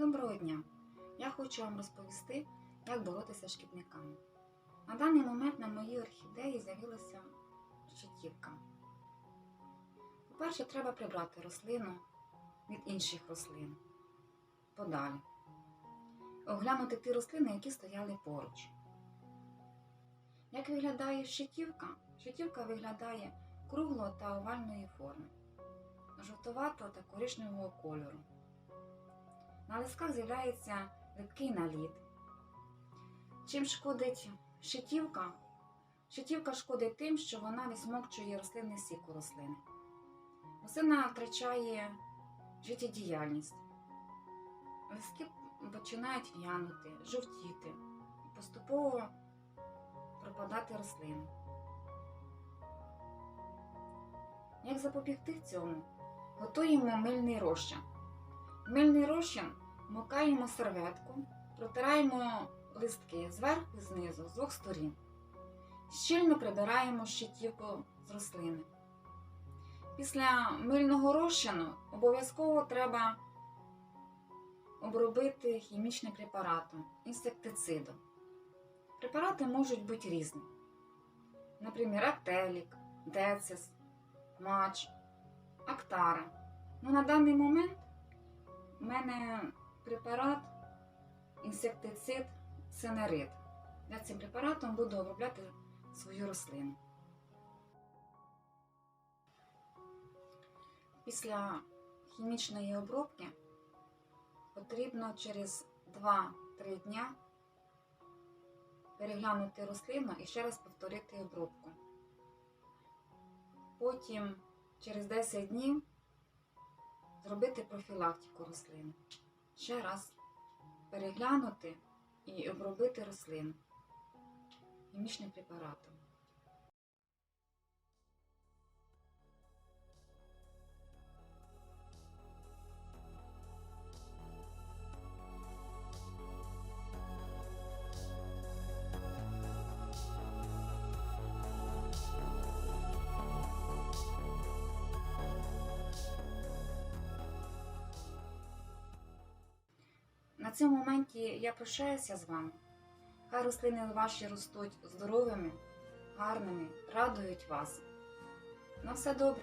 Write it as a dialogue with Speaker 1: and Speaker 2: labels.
Speaker 1: Доброго дня! Я хочу вам розповісти, як боротися з шкідниками. На даний момент на моїй орхідеї з'явилася щитівка. По-перше, треба прибрати рослину від інших рослин. Подалі. Оглянути ті рослини, які стояли поруч. Як виглядає щитівка? Щитівка виглядає круглого та овальної форми, жовтуватого та коричневого кольору. На листках з'являється липкий наліт. Чим шкодить щитівка? Щитівка шкодить тим, що вона відсмокчує рослинний сік у рослини. Рослина втрачає життєдіяльність. Листки починають в'янути, жовтіти поступово пропадати рослини. Як запобігти цьому? Готуємо мильний розчин. Мильний розчин мокаємо серветку, протираємо листки зверху і знизу, з двох сторін. Щільно прибираємо щитівку з рослини. Після мильного розчину обов'язково треба обробити хімічним препаратом, інсектицидом. Препарати можуть бути різні. Наприклад, Актелік, Децис, Мач, Актара. Ну, на даний момент у мене препарат інсектицид Сенерит. Я цим препаратом буду обробляти свою рослину. Після хімічної обробки потрібно через 2-3 дня переглянути рослину і ще раз повторити обробку. Потім через 10 днів зробити профілактику рослин. Ще раз переглянути і обробити рослин хімічним препаратом. На цьому моменті я прощаюся з вами. Хай рослини ваші ростуть здоровими, гарними, радують вас. На все добре.